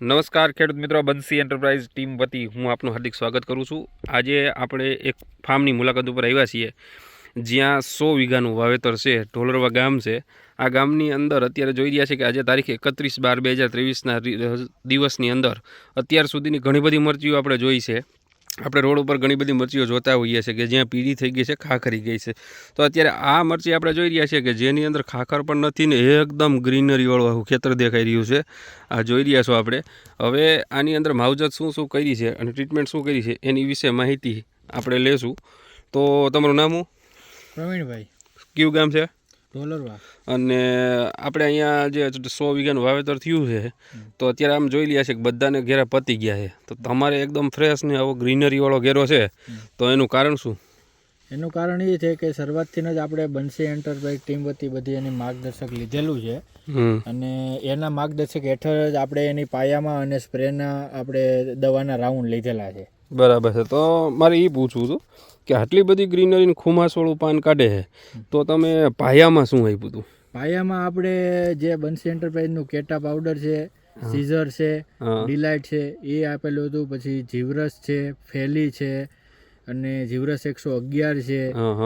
નમસ્કાર ખેડૂત મિત્રો, બંસી એન્ટરપ્રાઇઝ ટીમ વતી હું આપનું હાર્દિક સ્વાગત કરું છું. આજે આપણે એક ફાર્મની મુલાકાત ઉપર આવ્યા છીએ, જ્યાં સો વીઘાનું વાવેતર છે, ઢોલરવા ગામ છે. આ ગામની અંદર અત્યારે જોઈ રહ્યા છે કે આજે તારીખ એકત્રીસ બાર બે હજાર ત્રેવીસના દિવસની અંદર અત્યાર સુધીની ઘણી બધી મરચીઓ આપણે જોઈ છે. આપણે રોડ ઉપર ઘણી બધી મરચીઓ જોતા હોઈએ છીએ કે જ્યાં પીળી થઈ ગઈ છે ખાખરી ગઈ છે. તો અત્યારે આ મરચી આપણે જોઈ રહ્યા છીએ કે જેની અંદર ખાખર પણ નથી ને એકદમ ગ્રીનરીવાળું આખું ખેતર દેખાઈ રહ્યું છે. આ જોઈ રહ્યા છો આપણે. હવે આની અંદર માવજત શું શું કરી છે અને ટ્રીટમેન્ટ શું કરી છે એની વિશે માહિતી આપણે લેશું. તો તમારું નામ હું પ્રવીણભાઈ. કયું ગામ છે? અને આપણે અહીંયા જે સો વીઘાનું વાવેતર થયું છે, તો અત્યારે આમ જોઈ રહ્યા છે કે બધાને ઘેરા પતી ગયા છે. તો તમારે એકદમ ફ્રેશ ને આવો ગ્રીનરીવાળો ઘેરો છે, તો એનું કારણ શું? એનું કારણ એ છે કે શરૂઆતથી જ આપણે બંસી એન્ટરપ્રાઇઝ ટીમ વતી બધી એની માર્ગદર્શક લીધેલું છે. અને એના માર્ગદર્શક હેઠળ જ આપણે એની પાયામાં અને સ્પ્રેના આપણે દવાના રાઉન્ડ લીધેલા છે. બરાબર છે. તો મારે એ પૂછવું હતું કે આટલી બધી ગ્રીનરી ખુમાસવાળું પાન કાઢે છે તો તમે પાયામાં શું આપ્યું હતું? પાયામાં આપણે જે બંસી એન્ટરપ્રાઇઝનું કેટા પાવડર છે સીઝર છે ડિલાઇટ છે એ આપેલું હતું. પછી જીવરસ છે ફેલી છે અને જીવરસ એકસો અગિયાર છે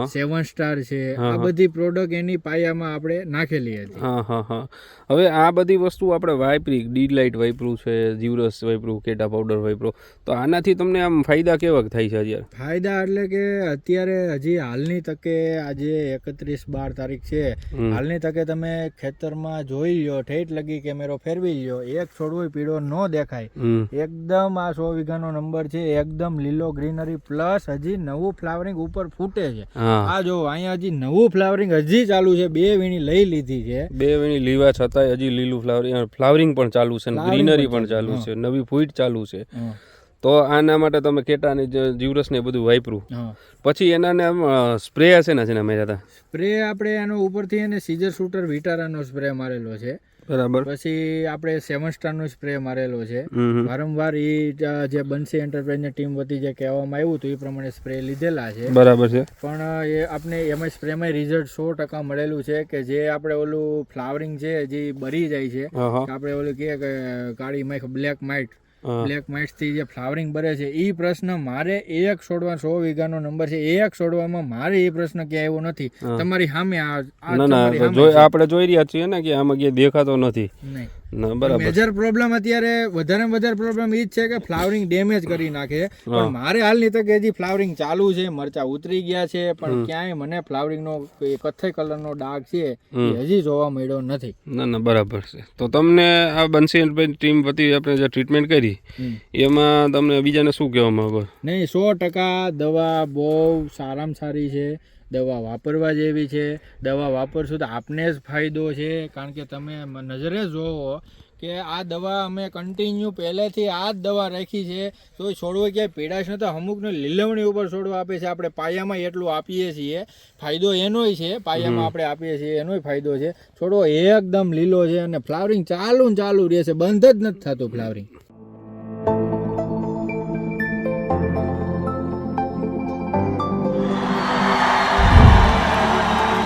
સેવન સ્ટાર છે આ બધી પ્રોડક્ટ એની પાયામાં આપણે નાખેલી હતી. હા હા હા. હવે આ બધી વસ્તુ આપણે વાપરી ડીલાઇટ વાપરું છે જીવરસ વાપરું કેટા પાવડર વાયપ્રુ તો આનાથી તમને આમ ફાયદા કેવા થાય છે અત્યારે? ફાયદા એટલે કે અત્યારે હજી હાલની તકે આજે એકત્રીસ બાર તારીખ છે. હાલની તકે તમે ખેતરમાં જોઈ લ્યો ઠેઠ લગી કેમેરો ફેરવી લ્યો એક છોડવો પીળો ન દેખાય. એકદમ આ સો વીઘાનો નંબર છે એકદમ લીલો ગ્રીનરી પ્લસ હજી નવું ફ્લાવરિંગ ઉપર ફૂટે છે. આ જો અહીંયા હજી નવું ફ્લાવરિંગ હજી ચાલુ છે બે વીણી લઈ લીધી છે. બે વીણી લીવા છતાંય હજી લીલું ફ્લાવરિંગ ફ્લાવરિંગ પણ ચાલુ છે ગ્રીનરી પણ ચાલુ છે નવી ફૂટ ચાલુ છે. તો આના માટે તમે કેટાની જીવરસ ને બધું વાપરું. પછી એના ને આમ સ્પ્રે હશે ને છે ને મેં હતા સ્પ્રે આપણે આનો ઉપરથી એને સીઝર શૂટર વિટારાનો સ્પ્રે મારેલો છે. બરાબર. પછી આપણે સેવન સ્ટારનો સ્પ્રે મારેલો છે. વારંવાર એ જે બંસી એન્ટરપ્રાઇઝની ટીમ વતી જે કહેવામાં આવ્યું હતું એ પ્રમાણે સ્પ્રે લીધેલા છે. બરાબર છે. પણ એ આપણે એમાં સ્પ્રેમાં રિઝલ્ટ સો ટકા મળેલું છે કે જે આપણે ઓલું ફ્લાવરિંગ છે જે બરી જાય છે. આપણે ઓલું કે કાળી માઇક બ્લેક માઇટ. બ્લેક માઇટથી જે ફ્લાવરિંગ ભરે છે એ પ્રશ્ન મારે એક છોડવા સો વીઘાનો નંબર છે એક છોડવામાં મારે એ પ્રશ્ન ક્યાં આવ્યો નથી. તમારી સામે આ ના ના આપણે જોઈ રહ્યા છીએ ને કે આમાં ક્યાંય દેખાતો નથી. નહીં. ના બરાબર. મેજર પ્રોબ્લેમ અત્યારે વધારે વધારે પ્રોબ્લેમ એ જ છે કે ફ્લાવરિંગ ડેમેજ કરી નાખે. પણ મારે હાલની તકે હજી ફ્લાવરિંગ ચાલુ છે મરચા ઉતરી ગયા છે પણ ક્યાંય મને ફ્લાવરિંગ નો એ કથ્થઈ કલર નો ડાઘ છે એ હજી જોવા મળ્યો નથી. ના ના બરાબર છે. તો તમને આ બંસી ટીમ વતી આપણે જે ટ્રીટમેન્ટ કરી એમાં તમને બીજાને શું કહેવામાં આવે? નહીં સો ટકા દવા બહુ સારામાં સારી છે. દવા વાપરવા જેવી છે. દવા વાપરશું તો આપને જ ફાયદો છે. કારણ કે તમે નજરે જોવો કે આ દવા અમે કન્ટિન્યુ પહેલેથી આ જ દવા રાખી છે. તો છોડવો ક્યાંય પીડાશ નથી અમુકને લીલવણી ઉપર છોડવા આપે છે. આપણે પાયામાં એટલું આપીએ છીએ. ફાયદો એનોય છે. પાયામાં આપણે આપીએ છીએ. એનોય ફાયદો છે. છોડવો એકદમ લીલો છે અને ફ્લાવરિંગ ચાલુ ચાલુ રહેશે બંધ જ નથી થતું ફ્લાવરિંગ.